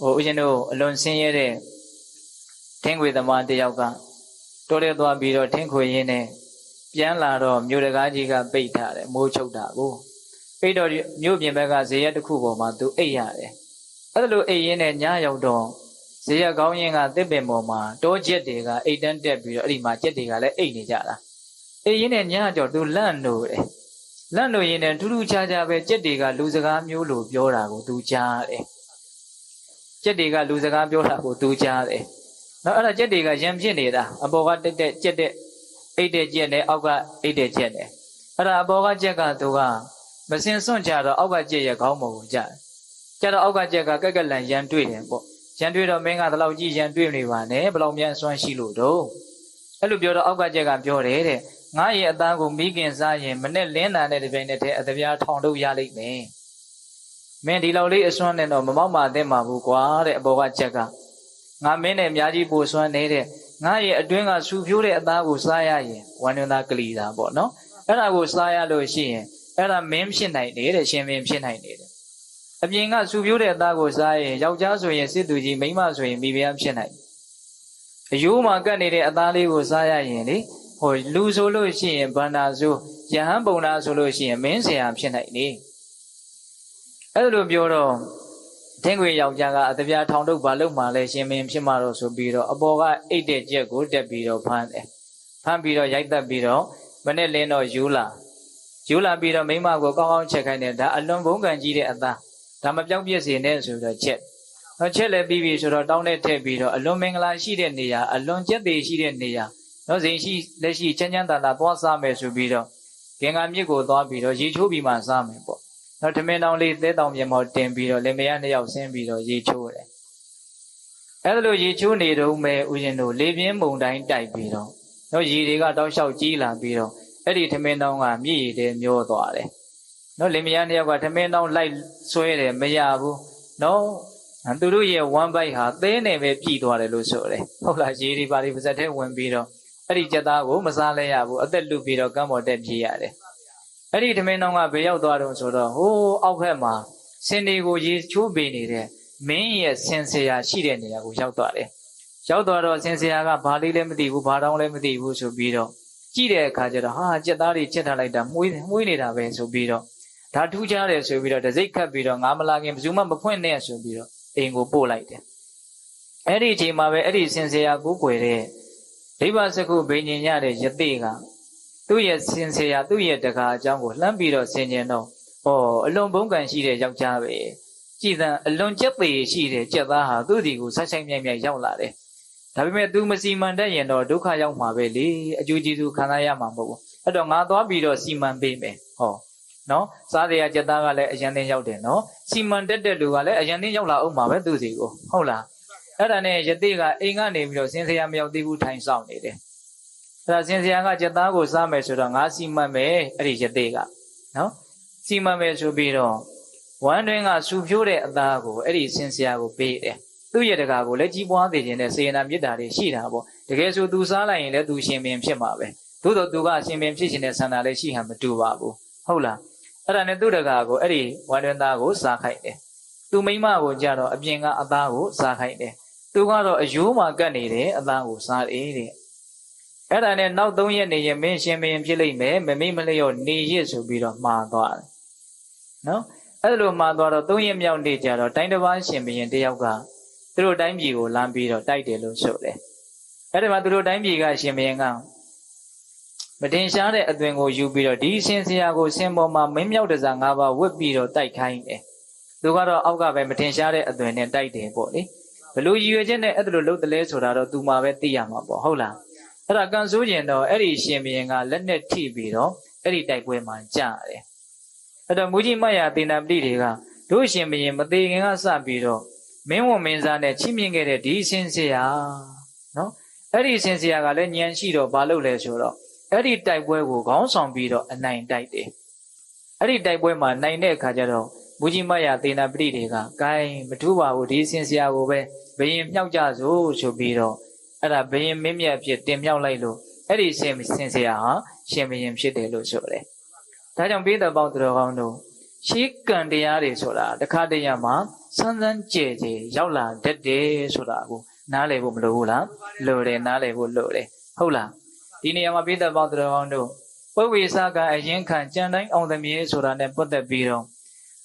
ဟိုဦးဇင်းတို့အလွန်ဆင်းရဲတဲ့ထင်းခွေသမားတယောက်ကတိုးရဲသွားပြီးတော့ထင်းခွေရင်းနဲ့ပြန်လာတော့မြို့တကားကြီးကပိတ်ထားတယ်မိုးချုပ်တာကိုပိတ်တော့မြို့ပြင်ဘက်ကဇေယျတစ်ခုပေါ်မှာသူအိတ်ရတယ်အဲ့လိုအိတ်ရင်းနဲ့ညရောက်တော့ဇေယျကောင်းရင်ကတစ်ပင်ပေါ်မှာတောကျက်တွေကအိတ်တန်းတက်ပြီးတော့အဲ့ဒီမှာကျက်တွေကလည်းအိတ်နေကြတာအိတ်ရင်းနဲ့ညကြောသူလန့်လို့တယ်လန့်လို့ရင်းနဲ့ထူးထူးခြားခြားပဲကျက်တွေကလူစကားမျိုးလိုပြောတာကိုသူကြားတယ် ကျက်တွေကလူစကားပြောတာကိုသူကြားတယ်နော်အဲ့ဒါကျက်တွေကရံဖြစ်နေတာအပေါ်ကတက်တက်ကျက်တဲ့အိတ်တဲ့ကျက်နဲ့အောက်ကအိတ်တဲ့ကျက်နဲ့အဲ့ဒါအပေါ်ကကျက်ကသူကမစင်စွန့်ကြတော့အောက်ကကျက်ရဲ့ခေါင်းပေါ်ကိုကြားကြတော့အောက်ကကျက်ကကက်ကက်လန်ရန်တွေ့တယ်ပေါ့ရန်တွေ့တော့မင်းကတလောက်ကြီးရန်တွေ့နေပါနဲ့ဘလောက်မြန်အစွမ်းရှိလို့တော့အဲ့လိုပြောတော့အောက်ကကျက်ကပြောတယ်တဲ့ငါရဲ့အသားကိုမိခင်စားရင်မနဲ့လင်းနာတဲ့ဒီပိုင်းနဲ့တည်းအတပြားထောင်ထုတ်ရလိမ့်မယ် မင်းဒီလောက်လေးအစွမ်းနဲ့တော့မမောက်မာသင့်ပါဘူးကွာတဲ့အပေါ်ကချက်ကငါမင်းနဲ့အများကြီးပိုစွမ်းနေတဲ့ငါရဲ့အတွင်းကဆူဖြိုးတဲ့အသားကိုစားရရင်ဝန္ဒနာကလီတာပေါ့နော်အဲ့ဒါကိုစားရလို့ရှိရင်အဲ့ဒါမင်းဖြစ်နိုင်တယ်တဲ့ရှင်မင်းဖြစ်နိုင်တယ်အပြင်ကဆူဖြိုးတဲ့အသားကိုစားရင်ယောက်ျားဆိုရင်စစ်သူကြီးမိန်းမဆိုရင်မိဖုရားဖြစ်နိုင်အယိုးမှာကတ်နေတဲ့အသားလေးကိုစားရရင်လေဟိုလူဆိုလို့ရှိရင်ဗန္နာဆိုယဟန်ပုံနာဆိုလို့ရှိရင်မင်းဆရာဖြစ်နိုင်နေ အဲ့လိုပြောတော့ထင်းခွေယောက်ျားကအတပြားထောင်ထုတ်ဘာလို့မှလဲရှင်မင်းဖြစ်မှာတော့ဆိုပြီးတော့အပေါ်ကအိတ်တဲ့ကြက်ကိုတက်ပြီးတော့ဖမ်းတယ်ဖမ်းပြီးတော့ရိုက်တက်ပြီးတော့မနဲ့လင်းတော့ယူလာယူလာပြီးတော့မိမကိုကောင်းကောင်းချက်ခိုင်းတယ်ဒါအလွန်ဘုံကံကြီးတဲ့အသားဒါမပြောင်းပြည့်စေနဲ့ဆိုတော့ချက်တော့ချက်လည်းပြီးပြီဆိုတော့တောင်းနဲ့ထည့်ပြီးတော့အလွန်မင်္ဂလာရှိတဲ့နေရာအလွန်ကျက်သေးရှိတဲ့နေရာနော်ဇင်ရှိလက်ရှိချမ်းချမ်းသာသာသွားစားမယ်ဆိုပြီးတော့ဂင်္ဂါမြစ်ကိုသွားပြီးတော့ရေချိုးပြီးမှစားမယ်ပေါ့ နော်ထမင်းတောင်လေးသဲတောင်မြေမော်တင်ပြီးတော့လင်မယားနှစ်ယောက်ဆင်းပြီးတော့ရေချိုးတယ်အဲ့ဒါလိုရေချိုးနေတော့မဲ့ဦးဇင်းတို့လေပြင်းမုန်တိုင်းတိုက်ပြီးတော့နော်ရေတွေကတောက်လျှောက်ကြီးလာပြီးတော့အဲ့ဒီထမင်းတောင်ကမြည်ရည်တဲ့မျောသွားတယ်နော်လင်မယားနှစ်ယောက်ကထမင်းတောင်လိုက်ဆွဲတယ်မရဘူးနော်သူတို့ရဲ့ဝမ်းပိုက်ဟာသဲနဲ့ပဲပြည်သွားတယ်လို့ဆိုတယ်ဟုတ်လားရေဒီပါဒီပါဇက်ထဲဝင်ပြီးတော့အဲ့ဒီကြက်သားကိုမစားလဲရဘူးအသက်လူပြီးတော့ကမ်းပေါ်တက်ပြေးရတယ် အဲ့ဒီဓမင်းတော်ကဘယ်ရောက်သွားတော့ဆိုတော့ဟိုးအောက်ခက်မှာစင်ဒီကိုရေချိုးပေးနေတဲ့မင်းရဲ့ဆင်ဆရာရှိတဲ့နေရာကိုရောက်သွားတယ်ရောက်သွားတော့ဆင်ဆရာကဘာလေးလည်းမသိဘူးဘာတောင်းလည်းမသိဘူးဆိုပြီးတော့ကြည့်တဲ့အခါကျတော့ဟာကြက်သားတွေချက်ထားလိုက်တာမှုေးမှုေးနေတာပဲဆိုပြီးတော့ဒါထူးခြားတယ်ဆိုပြီးတော့တစိ့ခတ်ပြီးတော့ငါမလာခင်ဘယ်သူမှမဖွင့်နဲ့ဆိုပြီးတော့အိမ်ကိုပို့လိုက်တယ်အဲ့ဒီအချိန်မှာပဲအဲ့ဒီဆင်ဆရာကိုကိုွယ်တဲ့ဒိဗ္ဗစကုဘိညာဉ်ရတဲ့ယသိက သူ့ရဲ့ဆင်ဆရာသူ့ရဲ့တကာအကြောင်းကိုလှမ်းပြီးတော့ဆင်ခြင်တော့ဩအလွန်ဘုံကံရှိတဲ့ယောက်ျားပဲကြည်သံအလွန်ကြက်သေးရှိတဲ့ကြက်သားဟာသူ့ဒီကိုဆက်ဆိုင်မြိုင်မြိုင်ရောက်လာတယ်ဒါပေမဲ့ तू မစီမံတတ်ရင်တော့ဒုက္ခရောက်မှာပဲလေအကျိုးကျေးဇူးခံစားရမှာမဟုတ်ဘူးအဲ့တော့ငါသွားပြီးတော့စီမံပေးမယ်ဟောနော်စားတရားကြက်သားကလည်းအရန်တင်းရောက်တယ်နော်စီမံတက်တဲ့လူကလည်းအရန်တင်းရောက်လာအောင်မှာပဲသူစီကိုဟုတ်လားအဲ့ဒါနဲ့ယတိကအိမ်ကနေပြီးတော့စင်စရာမရောက်သေးဘူးထိုင်ဆောင်နေတယ်အဲ့ ဒါစင်စရာကကြက်သားကိုစားမယ်ဆိုတော့ငါစီမံမယ်အဲ့ဒီယတိကနော်စီမံမယ်ဆိုပြီးတော့ဝမ်းတွင်းကစူဖြိုးတဲ့အသားကိုအဲ့ဒီစင်စရာကိုပေးတယ်သူ့ရဲ့တကာကိုလည်းကြီးပွားသေးခြင်းနဲ့စေရနာမေတ္တာတွေရှိတာပေါ့တကယ်ဆိုသူစားလိုက်ရင်လည်းသူရှင်ပင်ဖြစ်မှာပဲသို့တော့သူကရှင်ပင်ဖြစ်ခြင်းနဲ့ဆန္ဒလည်းရှိဟန်မတူပါဘူးဟုတ်လားအဲ့ဒါနဲ့သူ့တကာကိုအဲ့ဒီဝမ်းတွင်းသားကိုစားခိုက်တယ်သူမိမကိုကြတော့အပြင်ကအသားကိုစားခိုက်တယ်သူကတော့အယိုးမှာကတ်နေတယ်အသားကိုစားတယ်တဲ့ အဲ့ဒါနဲ့နောက်၃ရက်နေရင်မင်းရှင်မင်းဖြစ်လိမ့်မယ်မမေ့မလျော့နေရစ်ဆိုပြီးတော့မှားသွားတယ်နော်အဲ့လိုမှားသွားတော့၃ရက်မြောက်နေ့ကျတော့တိုင်းတစ်ပါးရှင်ဘရင်တယောက်ကသူတို့တိုင်းပြည်ကိုလမ်းပြီးတော့တိုက်တယ်လို့ဆိုတယ်အဲ့ဒီမှာသူတို့တိုင်းပြည်ကရှင်ဘရင်ကမတင်ရှားတဲ့အသွင်ကိုယူပြီးတော့ဒီဆင်းဆရာကိုဆင်းပေါ်မှာမင်းမြောက်တစား၅ပါးဝတ်ပြီးတော့တိုက်ခိုင်းတယ်သူကတော့အောက်ကပဲမတင်ရှားတဲ့အသွင်နဲ့တိုက်တယ်ပေါ့လေဘလို့ရည်ရွယ်ချက်နဲ့အဲ့ဒါလိုလုပ်တယ်လဲဆိုတာတော့သူမှပဲသိရမှာပေါ့ဟုတ်လား အဲ့ဒါကန်ဆိုးကျင်တော့အဲ့ဒီရှင်ဘရင်ကလက်နဲ့ထိပြီးတော့အဲ့ဒီတိုက်ပွဲမှာကြာတယ်အဲ့တော့မူကြီးမတ်ယာတေနာပတိတွေကတို့ရှင်ဘရင်မသေးခင်ကစပြီးတော့မင်းဝန်မင်းသားနဲ့ချိမြင့်ခဲ့တဲ့ဒီဆင်းစရာနော်အဲ့ဒီဆင်းစရာကလည်းညံရှိတော့ဘာလုပ်လဲဆိုတော့အဲ့ဒီတိုက်ပွဲကိုခေါင်းဆောင်ပြီးတော့အနိုင်တိုက်တယ်အဲ့ဒီတိုက်ပွဲမှာနိုင်တဲ့အခါကျတော့မူကြီးမတ်ယာတေနာပတိတွေကဂိုင်းမထူးပါဘူးဒီဆင်းစရာကိုပဲဘယင်မြောက်ကြစို့ဆိုပြီးတော့ အဲ့ဒါဘယင်မင်းမြတ်ဖြစ်တင်မြောက်လိုက်လို့အဲ့ဒီဆင်ဆင်စရာဟာရှင်ဘယင်ဖြစ်တယ်လို့ဆိုတယ်။ဒါကြောင့်ပိဿပေါင်းသူတော်ကောင်းတို့ရှေးကံတရားတွေဆိုတာတခါတရံမှာစမ်းစမ်းကြဲကြဲရောက်လာတတ်တယ်ဆိုတာကိုနားလည်ဖို့မလိုဘူးလားလိုတယ်နားလည်ဖို့လိုတယ်ဟုတ်လားဒီနေရာမှာပိဿပေါင်းတော်ကောင်းတို့ပုဝေစကအရင်ခံကြံတိုင်းအောင်သမီးဆိုတာနဲ့ပတ်သက်ပြီးတော့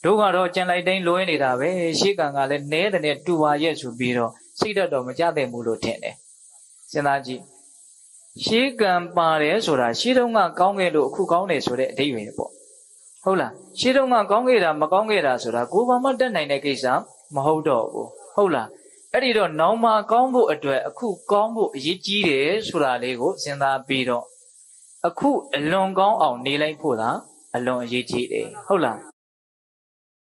တို့ကတော့ကြံလိုက်တိုင်းလွဲနေတာပဲရှေးကံကလည်းနဲတဲ့နဲ့တူပါရဲ့ဆိုပြီးတော့စိတ်ဓာတ်တော့မကြတဲ့ဘူးလို့ထင်တယ် စဉ်းစားကြည့်ရှေးကံပါတယ်ဆိုတာရှေးတုန်းကကောင်းခဲ့လို့အခုကောင်းတယ်ဆိုတဲ့အဓိပ္ပာယ်ပေါ့ဟုတ်လားရှေးတုန်းကကောင်းခဲ့တာမကောင်းခဲ့တာဆိုတာကိုယ်ဘာမှတက်နိုင်တဲ့ကိစ္စမဟုတ်တော့ဘူးဟုတ်လားအဲ့ဒီတော့နောင်မှာကောင်းဖို့အတွက်အခုကောင်းဖို့အရေးကြီးတယ်ဆိုတာလေးကိုစဉ်းစားပြီးတော့အခုအလွန်ကောင်းအောင်နေလိုက်ဖို့သာအလွန်အရေးကြီးတယ်ဟုတ်လား